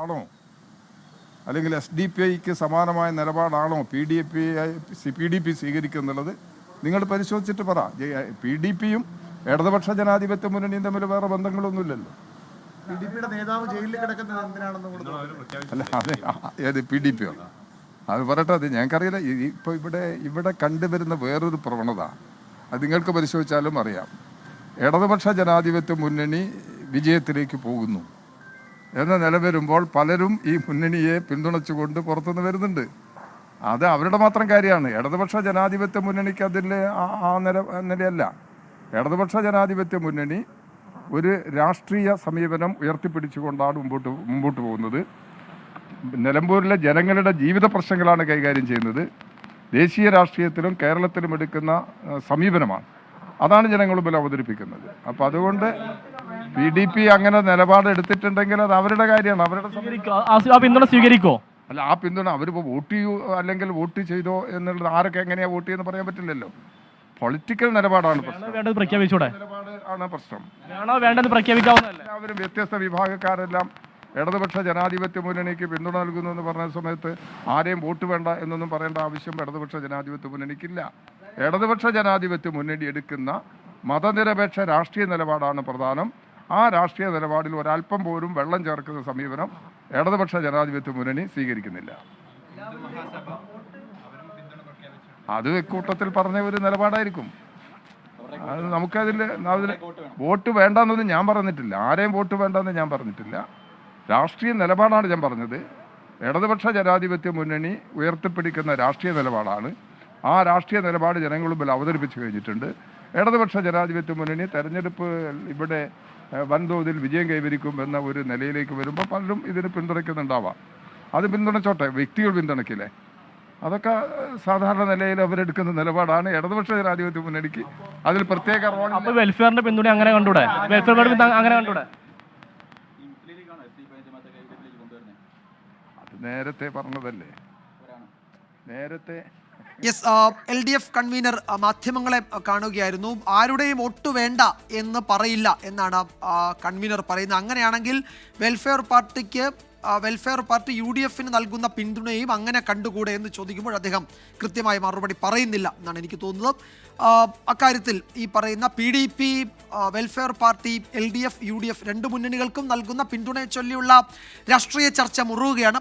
ആണോ? അല്ലെങ്കിൽ S D P ഐക്ക് സമാനമായ നിലപാടാണോ? P D P P D P സ്വീകരിക്കുന്നുള്ളത്? നിങ്ങൾ പരിശോധിച്ചിട്ട് പറ. പി ഡി പിയും ഇടതുപക്ഷ ജനാധിപത്യ മുന്നണിയും തമ്മിൽ വേറെ ബന്ധങ്ങളൊന്നുമില്ലല്ലോ. പി നേതാവ് ജയിലിൽ കിടക്കുന്നത് എന്തിനാണെന്ന് കൂടെ നോക്കണം. അല്ല അതെ ആ, ഏത് പി ഡി പിയോ അത് പറയട്ടെ അത് ഞങ്ങൾക്കറിയില്ല. ഇപ്പോൾ ഇവിടെ ഇവിടെ കണ്ടുവരുന്ന വേറൊരു പ്രവണത അത് നിങ്ങൾക്ക് പരിശോധിച്ചാലും അറിയാം. ഇടതുപക്ഷ ജനാധിപത്യ മുന്നണി വിജയത്തിലേക്ക് പോകുന്നു. എന്ന നില വരുമ്പോൾ പലരും ഈ മുന്നണിയെ പിന്തുണച്ചുകൊണ്ട് പുറത്തുനിന്ന് വരുന്നുണ്ട്. അത് അവരുടെ മാത്രം കാര്യമാണ്. ഇടതുപക്ഷ ജനാധിപത്യ മുന്നണിക്ക് അതിൽ ആ- നില നിലയല്ല. ഇടതുപക്ഷ ജനാധിപത്യ മുന്നണി ഒരു രാഷ്ട്രീയ സമീപനം ഉയർത്തിപ്പിടിച്ചുകൊണ്ടാണ് മുമ്പോട്ട് മുമ്പോട്ട് പോകുന്നത്. നിലമ്പൂരിലെ ജനങ്ങളുടെ ജീവിത പ്രശ്നങ്ങളാണ് കൈകാര്യം ചെയ്യുന്നത്. ദേശീയ രാഷ്ട്രീയത്തിലും കേരളത്തിലും എടുക്കുന്ന സമീപനമാണ്. അതാണ് ജനങ്ങൾ മുമ്പിൽ അവതരിപ്പിക്കുന്നത്. അപ്പം അതുകൊണ്ട് പി ഡി പി അങ്ങനെ നിലപാട് എടുത്തിട്ടുണ്ടെങ്കിൽ അത് അവരുടെ കാര്യമാണ് അവരുടെ ആ- പിന്തുണ സ്വീകരിക്കോ? അല്ല ആ പിന്തുണ അവരിപ്പോൾ വോട്ട് ചെയ്യൂ അല്ലെങ്കിൽ വോട്ട് ചെയ്തോ എന്നുള്ളത് ആരൊക്കെ എങ്ങനെയാ വോട്ട് ചെയ്യുന്ന പറയാൻ പറ്റില്ലല്ലോ. പൊളിറ്റിക്കൽ നിലപാടാണ് പ്രശ്നം. പ്രഖ്യാപിച്ചൂടെ? ആണ് പ്രശ്നം. പ്രഖ്യാപിക്കാവുന്നതല്ലേ? എല്ലാവരും വ്യത്യസ്ത വിഭാഗക്കാരെല്ലാം ഇടതുപക്ഷ ജനാധിപത്യ മുന്നണിക്ക് പിന്തുണ നൽകുന്നു എന്ന് പറഞ്ഞ സമയത്ത് ആരെയും വോട്ട് വേണ്ട എന്നൊന്നും പറയേണ്ട ആവശ്യം ഇടതുപക്ഷ ജനാധിപത്യ മുന്നണിക്കില്ല. ഇടതുപക്ഷ ജനാധിപത്യ മുന്നണി എടുക്കുന്ന മതനിരപേക്ഷ രാഷ്ട്രീയ നിലപാടാണ് പ്രധാനം. ആ രാഷ്ട്രീയ നിലപാടിൽ ഒരല്പം പോലും വെള്ളം ചേർക്കുന്ന സമീപനം ഇടതുപക്ഷ ജനാധിപത്യ മുന്നണി സ്വീകരിക്കുന്നില്ല. അത് കൂട്ടത്തിൽ പറഞ്ഞ ഒരു നിലപാടായിരിക്കും. അത് നമുക്കതിൽ അതിൽ വോട്ട് വേണ്ടെന്നൊന്നും ഞാൻ പറഞ്ഞിട്ടില്ല. ആരെയും വോട്ട് വേണ്ടെന്ന് ഞാൻ പറഞ്ഞിട്ടില്ല. രാഷ്ട്രീയ നിലപാടാണ് ഞാൻ പറഞ്ഞത്. ഇടതുപക്ഷ ജനാധിപത്യ മുന്നണി ഉയർത്തിപ്പിടിക്കുന്ന രാഷ്ട്രീയ നിലപാടാണ്. ആ രാഷ്ട്രീയ നിലപാട് ജനങ്ങൾ മുമ്പിൽ അവതരിപ്പിച്ചു കഴിഞ്ഞിട്ടുണ്ട്. ഇടതുപക്ഷ ജനാധിപത്യ മുന്നണി തെരഞ്ഞെടുപ്പ് ഇവിടെ വൻതോതിൽ വിജയം കൈവരിക്കും എന്ന ഒരു നിലയിലേക്ക് വരുമ്പോൾ പലരും ഇതിന് പിന്തുണയ്ക്കുന്നുണ്ടാവാം. അത് പിന്തുണച്ചോട്ടെ വ്യക്തികൾ പിന്തുണയ്ക്കില്ലേ? അതൊക്കെ സാധാരണ നിലയിൽ അവരെടുക്കുന്ന നിലപാടാണ്. ഇടതുപക്ഷ ജനാധിപത്യ മുന്നണിക്ക് അതിൽ പ്രത്യേക റോൾ വെൽഫെയറിന്റെ പിന്തുണ അങ്ങനെ കണ്ടൂടെ? വെൽഫെയർ അങ്ങനെ കണ്ടൂടെ? അത് നേരത്തെ പറഞ്ഞതല്ലേ? നേരത്തെ yes L D F convener മാധ്യമങ്ങളെ ആ, കാണുകയായിരുന്നു. ആരുടെയും ഒട്ടു വേണ്ട എന്ന് പറയില്ല എന്നാണ് കൺവീനർ പറയുന്നത്. അങ്ങനെയാണെങ്കിൽ വെൽഫെയർ പാർട്ടിക്ക് വെൽഫെയർ പാർട്ടി യു ഡി എഫിന് നൽകുന്ന പിന്തുണയും അങ്ങനെ കണ്ടുകൂടെ എന്ന് ചോദിക്കുമ്പോൾ അദ്ദേഹം കൃത്യമായ മറുപടി പറയുന്നില്ല എന്നാണ് എനിക്ക് തോന്നുന്നത്. അക്കാര്യത്തിൽ ഈ പറയുന്ന P D P welfare party L D F U D F രണ്ട് മുന്നണികൾക്കും നൽകുന്ന പിന്തുണയെ ചൊല്ലിയുള്ള രാഷ്ട്രീയ ചർച്ച മുറുകുകയാണ്.